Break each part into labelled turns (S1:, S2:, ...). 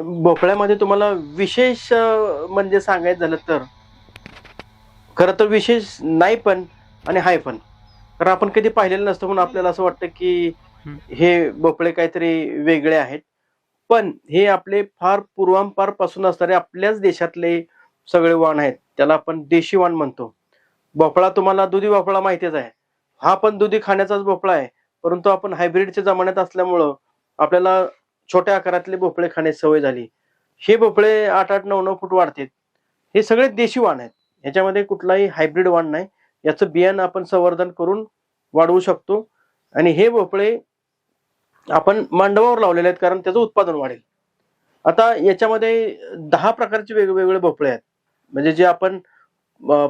S1: भोपळ्यामध्ये तुम्हाला विशेष म्हणजे सांगायचं झालं तर खरं तर विशेष नाही पण आणि हाय पण. कारण आपण कधी पाहिलेलं नसतं म्हणून आपल्याला असं वाटतं की
S2: हं.
S1: हे भोपळे काहीतरी वेगळे आहेत. पण हे आपले फार पूर्वांपारपासून असणारे आपल्याच देशातले सगळे वाण आहेत. त्याला आपण देशी वाण म्हणतो. भोपळा तुम्हाला दुधी भोपळा माहितीच आहे. हा पण दुधी खाण्याचाच भोपळा आहे. परंतु आपण हायब्रिडच्या जमान्यात असल्यामुळं आपल्याला छोट्या आकारातले भोपळे खाण्याची सवय झाली. हे भोपळे आठ आठ नऊ नऊ फूट वाढतात. हे सगळे देशी वाण आहेत. ह्याच्यामध्ये कुठलाही हायब्रिड वाण नाही. याचं बियाणं आपण संवर्धन करून वाढवू शकतो. आणि हे भोपळे आपण मांडवावर लावलेले आहेत कारण त्याचं उत्पादन वाढेल. आता याच्यामध्ये दहा प्रकारचे वेगवेगळे भोपळे आहेत. म्हणजे जे आपण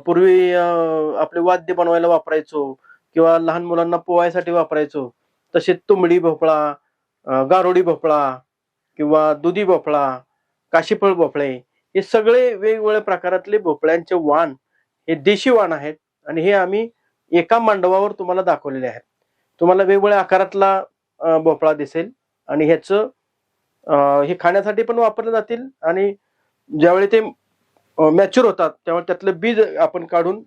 S1: पूर्वी आपले वाद्य बनवायला वापरायचो किंवा लहान मुलांना पोहायसाठी वापरायचो. तसे तुंबडी भोपळा गारोडी भोपळा किंवा दुधी भोपळा काशीफळ भोपळे हे सगळे वेगवेगळ्या प्रकारातले भोपळ्यांचे वाण हे देशी वाण आहेत आणि हे आम्ही एका मांडवावर तुम्हाला दाखवलेले आहेत. तुम्हाला वेगवेगळ्या आकारातला भोपळा दिसेल आणि ह्याचं हे खाण्यासाठी पण वापरले जातील आणि ज्यावेळी ते मॅच्युर होतात त्यावेळी त्यातलं बीज आपण काढून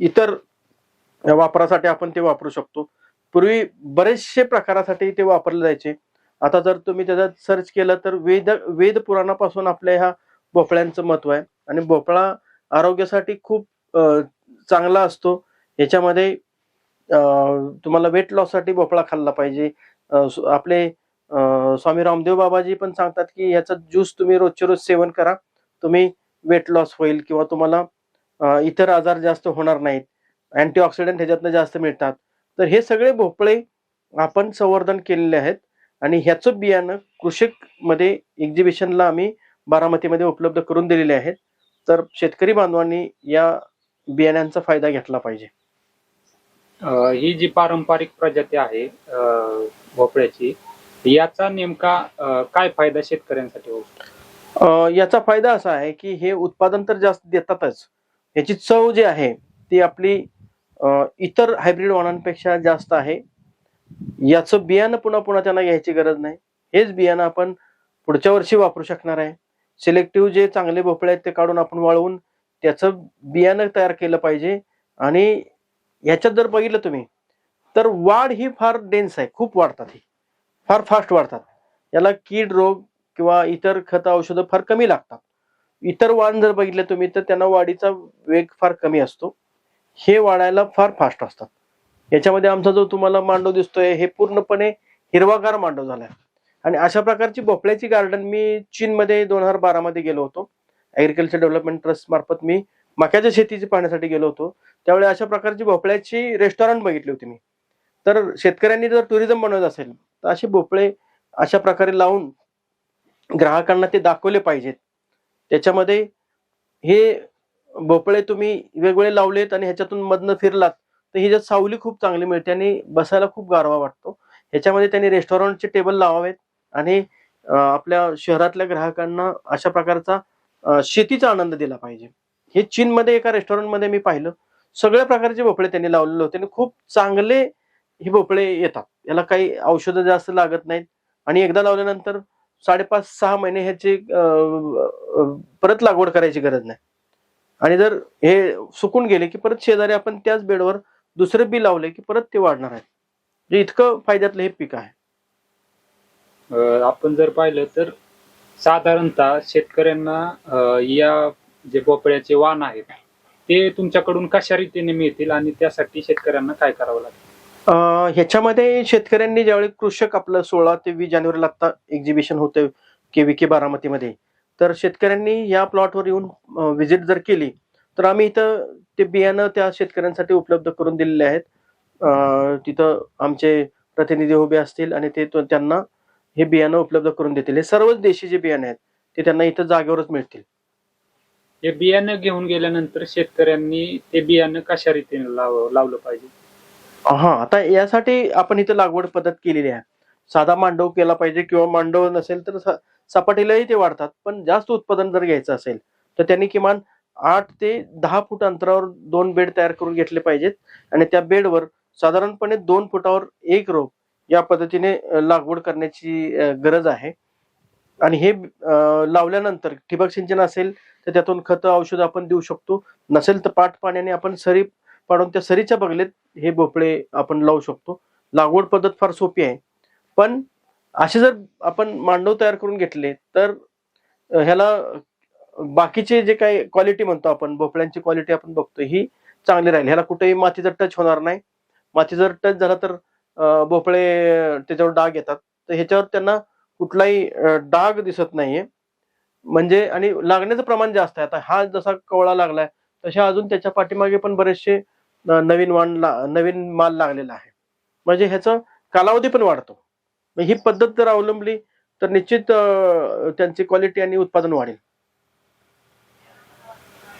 S1: इतर वापरासाठी आपण ते वापरू शकतो. पूर्वी बरेचसे प्रकारासाठी ते वापरले जायचे. आता जर तुम्ही त्याच्यात सर्च केलं तर वेद वेद पुराणापासून आपल्या ह्या भोपळ्यांचं महत्त्व आहे. आणि भोपळा आरोग्यासाठी खूप चांगला असतो. याच्यामध्ये तुम्हाला वेट लॉससाठी भोपळा खाल्ला पाहिजे. आपले स्वामी रामदेव बाबाजी पण सांगतात की ह्याचा ज्यूस तुम्ही रोजचे रोज सेवन करा. तुम्ही वेट लॉस होईल किंवा तुम्हाला इतर आजार जास्त होणार नाहीत. अँटीऑक्सिडंट ह्याच्यातनं जास्त मिळतात. तर हे सगळे भोपळे आपण संवर्धन केलेले आहेत. आणि ह्याचं बियाणं कृषकमध्ये एक्झिबिशनला आम्ही बारामतीमध्ये उपलब्ध करून दिलेले आहेत. तर शेतकरी बांधवांनी या बियाण्यांचा फायदा घेतला पाहिजे.
S2: ही जी पारंपरिक प्रजाती आहे भोपळ्याची याचा नेमका काय फायदा शेतकऱ्यांसाठी
S1: अं, याचा फायदा असा आहे की हे उत्पादन तर जास्त देतातच. याची चव जी आहे ती आपली इतर हायब्रिड वाणांपेक्षा जास्त आहे. याचं बियाणं पुन्हा पुन्हा त्यांना घ्यायची गरज नाही. हेच बियाणं आपण पुढच्या वर्षी वापरू शकणार आहे. सिलेक्टिव्ह जे चांगले भोपळे आहेत ते काढून आपण वाळवून त्याचं बियाणं तयार केलं पाहिजे. आणि ह्याच्यात जर बघितलं तुम्ही तर वाढ ही फार डेन्स आहे. खूप वाढतात ही. फार फास्ट वाढतात. याला कीड रोग किंवा इतर खत औषधं फार कमी लागतात. इतर वाण जर बघितलं तुम्ही तर त्यांना वाढीचा वेग फार कमी असतो. हे वाढायला फार फास्ट असतात. याच्यामध्ये आमचा जो तुम्हाला मांडव दिसतोय हे पूर्णपणे हिरवागार मांडव झालाय. आणि अशा प्रकारची भोपळ्याची गार्डन मी चीनमध्ये दोन हजार बारामध्ये गेलो होतो. ॲग्रिकल्चर डेव्हलपमेंट ट्रस्ट मार्फत मी मक्याच्या शेतीची पाहण्यासाठी गेलो होतो. त्यावेळी अशा प्रकारची भोपळ्याची रेस्टॉरंट बघितली होती मी. तर शेतकऱ्यांनी जर टुरिझम बनवत असेल तर असे भोपळे अशा प्रकारे लावून ग्राहकांना ते दाखवले पाहिजेत. त्याच्यामध्ये हे भोपळे तुम्ही वेगवेगळे लावलेत आणि ह्याच्यातून मधनं फिरलात तर ह्याच्यात सावली खूप चांगली मिळते आणि बसायला खूप गारवा वाटतो. ह्याच्यामध्ये त्यांनी रेस्टॉरंटचे टेबल लावावेत आणि आपल्या शहरातल्या ग्राहकांना अशा प्रकारचा शेतीचा आनंद दिला पाहिजे. हे चीनमध्ये एका रेस्टॉरंटमध्ये मी पाहिलं. सगळ्या प्रकारचे भोपळे त्यांनी लावलेले होते आणि खूप चांगले हे भोपळे येतात. याला काही औषधं जास्त लागत नाहीत आणि एकदा लावल्यानंतर साडेपाच सहा महिने ह्याची परत लागवड करायची गरज नाही. आणि जर हे सुकून गेले की परत शेजारी आपण त्याच बेडवर दुसरे बी लावले की परत ते वाढणार आहे. म्हणजे इतकं फायद्यातलं हे पीक आहे.
S2: आपण जर पाहिलं तर साधारणतः शेतकऱ्यांना या जे भोपळ्याचे वाण आहेत ते तुमच्याकडून कशा रीतीने मिळतील आणि त्यासाठी शेतकऱ्यांना काय करावं लागेल?
S1: ह्याच्यामध्ये शेतकऱ्यांनी ज्यावेळी कृषक आपलं सोळा ते वीस जानेवारीला आता एक्झिबिशन होतं के बारामतीमध्ये तर शेतकऱ्यांनी या प्लॉटवर येऊन व्हिजिट जर केली तर आम्ही इथं ते बियाणं त्या शेतकऱ्यांसाठी उपलब्ध करून दिलेले आहेत. तिथं आमचे प्रतिनिधी उभे असतील आणि ते त्यांना हे बियाणं उपलब्ध करून देतील. हे सर्वच देशी जे बियाणे आहेत ते त्यांना इथं जागेवरच मिळतील.
S2: हे बियाणं घेऊन गेल्यानंतर शेतकऱ्यांनी ते बियाणं कशा रीतीने लाव लावलं पाहिजे?
S1: हा आता यासाठी आपण इथं लागवड पद्धत केलेली आहे. साधा मांडव केला पाहिजे किंवा मांडव नसेल तर स- सपाटीलाही ते वाढतात. पण जास्त उत्पादन जर घ्यायचं असेल तर त्यांनी किमान आठ ते दहा फूट अंतरावर दोन बेड तयार करून घेतले पाहिजेत. आणि त्या बेडवर साधारणपणे दोन फुटावर एक रोप या पद्धतीने लागवड करण्याची गरज आहे. आणि हे लावल्यानंतर ठिबक सिंचन असेल तर त्यातून खतं औषध आपण देऊ शकतो. नसेल तर पाट पाण्याने आपण सरी पाडून त्या सरीच्या बगलेत हे भोपळे आपण लावू शकतो. लागवड पद्धत फार सोपी आहे. पण असे जर आपण मांडव तयार करून घेतले तर ह्याला बाकीचे जे काही क्वालिटी म्हणतो आपण भोपळ्यांची क्वालिटी आपण बघतो ही चांगली राहील. ह्याला कुठेही मातीचा टच होणार नाही माती जर टच झाला तर भोपळे त्याच्यावर डाग येतात. तर ह्याच्यावर त्यांना कुठलाही डाग दिसत नाहीये. म्हणजे आणि लागण्याचं प्रमाण जास्त आहे. आता हा जसा कवळा लागलाय तशा अजून त्याच्या पाठीमागे पण बरेचसे नवीन वाण ला- नवीन माल लागलेला आहे. म्हणजे ह्याचा कालावधी पण वाढतो. ही पद्धत जर अवलंबली तर निश्चित त्यांची क्वालिटी आणि उत्पादन वाढेल.